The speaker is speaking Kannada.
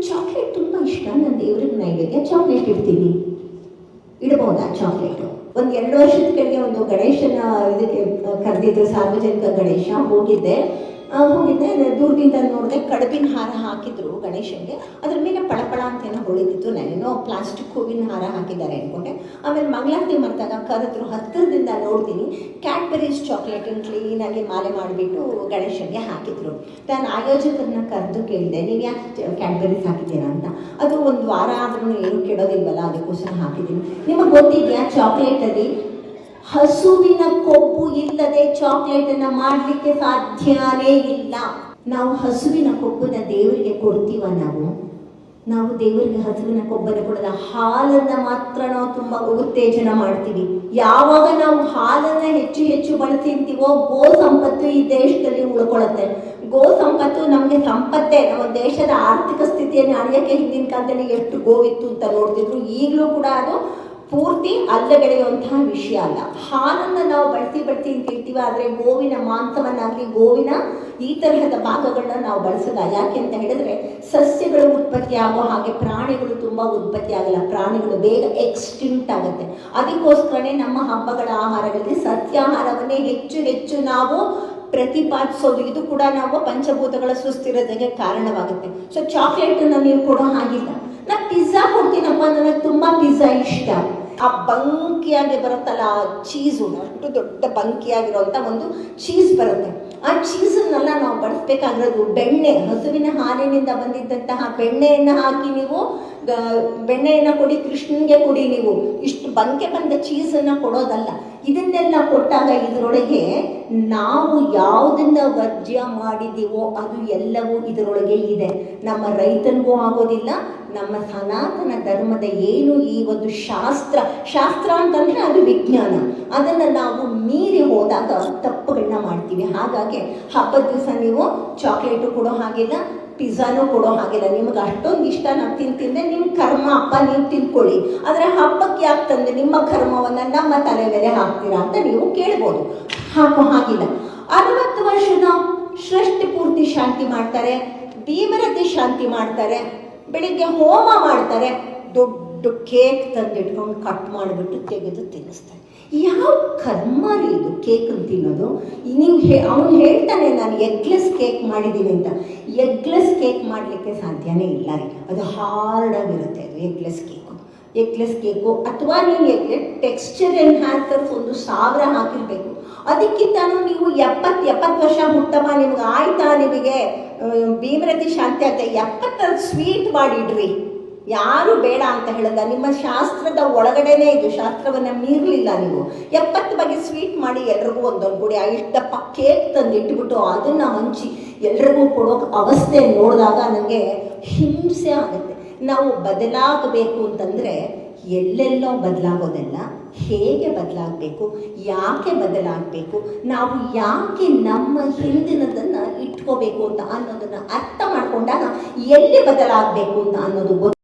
ಚಾಕ್ಲೇಟ್ ತುಂಬ ಇಷ್ಟ. ನನ್ನ ದೇವ್ರಿಗೆ ನೈವೇದ್ಯ ಚಾಕ್ಲೇಟ್ ಇಡ್ತೀನಿ. ಇಡಬಹುದಾ ಚಾಕ್ಲೇಟು ಒಂದು ಎರಡು ವರ್ಷದ ಕೆಳಗೆ ಒಂದು ಗಣೇಶನ ಇದಕ್ಕೆ ಕರೆದಿದ್ರು, ಸಾರ್ವಜನಿಕ ಗಣೇಶ, ಹೋಗಿದ್ದೆ. ಹೋಗಿದ್ದೆ ದೂರದಿಂದ ನೋಡಿದೆ, ಕಡುಬಿನ ಹಾರ ಹಾಕಿದ್ರು ಗಣೇಶನಿಗೆ. ಅದ್ರ ಮೇಲೆ ಪಳಪಳ ಅಂತ ಏನೋ ಹೊಳಿತಿತ್ತು ನಾನೇನೋ ಪ್ಲಾಸ್ಟಿಕ್ ಹೂವಿನ ಹಾರ ಹಾಕಿದ್ದಾರೆ ಅಂದ್ಕೊಂಡೆ ಆಮೇಲೆ ಮಂಗಳಾರತಿ ಮಾಡಿದಾಗ ಕರೆದ್ರು ಹತ್ತಿರದಿಂದ ನೋಡ್ತೀನಿ ಕ್ಯಾಡ್ಬರೀಸ್ ಚಾಕ್ಲೇಟನ್ನು ಕ್ಲೀನಾಗಿ ಮಾಲೆ ಮಾಡಿಬಿಟ್ಟು ಗಣೇಶನಿಗೆ ಹಾಕಿದ್ರು. ನಾನು ಆಯೋಜಕರನ್ನ ಕರೆದು ಕೇಳಿದೆ ನೀವು ಯಾಕೆ ಕ್ಯಾಡ್ಬರೀಸ್ ಹಾಕಿದ್ದೀರಾ ಅಂತ. ಅದು ಒಂದು ವಾರ ಆದ್ರೂ ಏನು ಕೆಡೋದಿಲ್ವಲ್ಲ, ಅದಕ್ಕೋಸ್ಕರ ಹಾಕಿದ್ದೀನಿ. ನಿಮಗೆ ಗೊತ್ತಿದೆಯಾ ಚಾಕ್ಲೇಟಲ್ಲಿ ಹಸುವಿನ ಕೊಬ್ಬು ಇಲ್ಲದೆ ಚಾಕ್ಲೇಟ್ ಅನ್ನ ಮಾಡಲಿಕ್ಕೆ ಸಾಧ್ಯನೇ ಇಲ್ಲ. ನಾವು ಹಸುವಿನ ಕೊಬ್ಬನ್ನ ದೇವರಿಗೆ ಕೊಡ್ತೀವ ನಾವು? ನಾವು ದೇವರಿಗೆ ಹಸುವಿನ ಕೊಬ್ಬನ್ನು ಕೊಡಲ್ಲ, ಹಾಲನ್ನ ಮಾತ್ರ ನಾವು ತುಂಬಾ ಉತ್ತೇಜನ ಮಾಡ್ತೀವಿ. ಯಾವಾಗ ನಾವು ಹಾಲನ್ನ ಹೆಚ್ಚು ಹೆಚ್ಚು ಬಳಸಿಂತೀವೋ ಗೋ ಸಂಪತ್ತು ಈ ದೇಶದಲ್ಲಿ ಉಳ್ಕೊಳ್ಳುತ್ತೆ ಗೋ ಸಂಪತ್ತು ನಮಗೆ ಸಂಪತ್ತೇ. ನಮ್ಮ ದೇಶದ ಆರ್ಥಿಕ ಸ್ಥಿತಿಯನ್ನು ಅಳಿಯಕ್ಕೆ ಹಿಂದಿನ ಕಾಲದಲ್ಲಿ ಎಷ್ಟು ಗೋವಿತ್ತು ಅಂತ ನೋಡ್ತಿದ್ರು. ಈಗಲೂ ಕೂಡ ಅದು ಪೂರ್ತಿ ಅಲ್ಲಗಳೆಯುವಂತಹ ವಿಷಯ ಅಲ್ಲ. ಹಾಲನ್ನು ನಾವು ಬಳಸಿ ಬಳಸಿ ಅಂತ ಹೇಳ್ತೀವಿ, ಆದರೆ ಗೋವಿನ ಮಾಂಸವನ್ನಾಗಲಿ ಗೋವಿನ ಈ ತರಹದ ಭಾಗಗಳನ್ನ ನಾವು ಬಳಸಲ್ಲ ಯಾಕೆ ಅಂತ ಹೇಳಿದ್ರೆ, ಸಸ್ಯಗಳು ಉತ್ಪತ್ತಿ ಆಗೋ ಹಾಗೆ ಪ್ರಾಣಿಗಳು ತುಂಬ ಉತ್ಪತ್ತಿ ಆಗಲ್ಲ. ಪ್ರಾಣಿಗಳು ಬೇಗ ಎಕ್ಸ್ಟಿಂಕ್ಟ್ ಆಗುತ್ತೆ. ಅದಕ್ಕೋಸ್ಕರನೇ ನಮ್ಮ ಹಬ್ಬಗಳ ಆಹಾರಗಳಲ್ಲಿ ಸಸ್ಯಾಹಾರವನ್ನೇ ಹೆಚ್ಚು ಹೆಚ್ಚು ನಾವು ಪ್ರತಿಪಾದಿಸೋದು. ಇದು ಕೂಡ ನಾವು ಪಂಚಭೂತಗಳ ಸುಸ್ಥಿರತೆಗೆ ಕಾರಣವಾಗುತ್ತೆ. ಸೊ ಚಾಕ್ಲೇಟನ್ನು ನೀವು ಕೊಡೋ ಹಾಗಿಲ್ಲ. ಪಿಜ್ಜಾ ಕೊಡ್ತೀನಪ್ಪ ನನಗೆ ತುಂಬ ಪಿಜ್ಜಾ ಇಷ್ಟ. ಆ ಬಂಕಿಯಾಗಿ ಬರುತ್ತಲ್ಲ ಆ ಚೀಸು ಅಷ್ಟು ದೊಡ್ಡ ಬಂಕಿಯಾಗಿರುವಂಥ ಒಂದು ಚೀಸ್ ಬರುತ್ತೆ. ಆ ಚೀಸನ್ನೆಲ್ಲ ನಾವು ಬಳಸಬೇಕಾಗಿರೋದು ಬೆಣ್ಣೆ, ಹಸುವಿನ ಹಾಲಿನಿಂದ ಬಂದಿದ್ದಂತಹ ಬೆಣ್ಣೆಯನ್ನು ಹಾಕಿ ನೀವು ಬೆಣ್ಣೆಯನ್ನು ಕೊಡಿ, ಕೃಷ್ಣನಿಗೆ ಕೊಡಿ ನೀವು. ಇಷ್ಟು ಬಂಕೆ ಬಂದ ಚೀಸನ್ನು ಕೊಡೋದಲ್ಲ. ಇದನ್ನೆಲ್ಲ ಕೊಟ್ಟಾಗ ಇದರೊಳಗೆ ನಾವು ಯಾವುದನ್ನ ವರ್ಜ್ಯ ಮಾಡಿದ್ದೀವೋ ಅದು ಎಲ್ಲವೂ ಇದರೊಳಗೆ ಇದೆ. ನಮ್ಮ ರೈತನಿಗೂ ಆಗೋದಿಲ್ಲ, ನಮ್ಮ ಸನಾತನ ಧರ್ಮದ ಏನು ಈ ಒಂದು ಶಾಸ್ತ್ರ ಶಾಸ್ತ್ರ ಅಂತಂದ್ರೆ ಅದು ವಿಜ್ಞಾನ. ಅದನ್ನು ನಾವು ಮೀರಿ ಹೋದಾಗ ತಪ್ಪುಗಳನ್ನ ಮಾಡ್ತೀವಿ. ಹಾಗಾಗಿ ಹಬ್ಬದ ದಿವಸ ನೀವು ಚಾಕ್ಲೇಟು ಕೊಡೋ ಹಾಗಿಲ್ಲ ಪಿಜ್ಜಾನು ಕೊಡೋ ಹಾಗಿಲ್ಲ. ನಿಮ್ಗೆ ಅಷ್ಟೊಂದು ಇಷ್ಟ ನಾವು ತಿಂತಿದ್ದೆ. ನಿಮ್ಮ ಕರ್ಮ ಅಪ್ಪ, ನೀವು ತಿನ್ಕೊಳ್ಳಿ ಆದರೆ ಹಬ್ಬಕ್ಕೆ ಯಾಕೆ ತಂದೆ? ನಿಮ್ಮ ಕರ್ಮವನ್ನು ನಮ್ಮ ತಲೆ ಮೇಲೆ ಹಾಕ್ತೀರಾ ಅಂತ ನೀವು ಕೇಳ್ಬೋದು. ಹಾಕೋ ಹಾಗಿಲ್ಲ. ಅರವತ್ತು ವರ್ಷದ ಸೃಷ್ಟಿ ಪೂರ್ತಿ ಶಾಂತಿ ಮಾಡ್ತಾರೆ ಭೀಮರತಿ ಶಾಂತಿ ಮಾಡ್ತಾರೆ, ಬೆಳಿಗ್ಗೆ ಹೋಮ ಮಾಡ್ತಾರೆ, ದೊಡ್ಡ ಕೇಕ್ ತಂದಿಟ್ಕೊಂಡು ಕಟ್ ಮಾಡಿಬಿಟ್ಟು ತೆಗೆದು ತಿನ್ನಿಸ್ತಾರೆ. ಯಾವ ಕರ್ಮ ರೀ ಇದು? ಕೇಕ್ ತಿನ್ನೋದು? ನೀವು ಹೇ, ಅವನು ಹೇಳ್ತಾನೆ, ನಾನು ಎಗ್ಲೆಸ್ ಕೇಕ್ ಮಾಡಿದ್ದೀನಿ ಅಂತ. ಎಗ್ಲೆಸ್ ಕೇಕ್ ಮಾಡಲಿಕ್ಕೆ ಸಾಧ್ಯನೇ ಇಲ್ಲ ರೀ. ಅದು ಹಾರ್ಡಾಗಿರುತ್ತೆ ಅದು ಎಗ್ಲೆಸ್ ಕೇಕು. ಎಗ್ಲೆಸ್ ಕೇಕು ಅಥವಾ ನೀವು ಎಗ್ ಟೆಕ್ಸ್ಚರ್ ಎನ್ಹ್ಯಾನ್ಸರ್ಸ್ ಒಂದು ಸಾವಿರ ಹಾಕಿರಬೇಕು. ಅದಕ್ಕಿಂತನೂ ನೀವು ಎಪ್ಪತ್ತು ಎಪ್ಪತ್ತು ವರ್ಷ ಹುಟ್ಟಮ್ಮ, ನಿಮ್ಗೆ ಆಯ್ತಾ ನಿಮಗೆ ಭೀಮರತಿ ಶಾಂತಿ ಅಂತ ಎಪ್ಪತ್ತರ ಸ್ವೀಟ್ ಮಾಡಿಡ್ರಿ. ಯಾರು ಬೇಡ ಅಂತ ಹೇಳಲ್ಲ ನಿಮ್ಮ ಶಾಸ್ತ್ರದ ಒಳಗಡೆನೇ ಇದು ಶಾಸ್ತ್ರವನ್ನು ಮೀರಲಿಲ್ಲ ನೀವು. ಎಪ್ಪತ್ತು ಬಗೆ ಸ್ವೀಟ್ ಮಾಡಿ ಎಲ್ರಿಗೂ ಒಂದೊಂದು ಗುಡಿ ಇಷ್ಟಪ್ಪ ಕೇಕ್ ತಂದು ಇಟ್ಬಿಟ್ಟು ಅದನ್ನು ಹಂಚಿ ಎಲ್ರಿಗೂ ಕೊಡೋ ಅವಸ್ಥೆ ನೋಡಿದಾಗ ನನಗೆ ಹಿಂಸೆ ಆಗುತ್ತೆ. ನಾವು ಬದಲಾಗಬೇಕು ಅಂತಂದರೆ ಎಲ್ಲೆಲ್ಲೋ ಬದಲಾಗೋದಲ್ಲ ಹೇಗೆ ಬದಲಾಗಬೇಕು, ಯಾಕೆ ಬದಲಾಗಬೇಕು, ನಾವು ಯಾಕೆ ನಮ್ಮ ಹಿಂದಿನದನ್ನು ಇಟ್ಕೋಬೇಕು ಅಂತ ಅನ್ನೋದನ್ನು ಅರ್ಥ ಮಾಡಿಕೊಂಡಾಗ ಎಲ್ಲಿ ಬದಲಾಗಬೇಕು ಅಂತ ಅನ್ನೋದು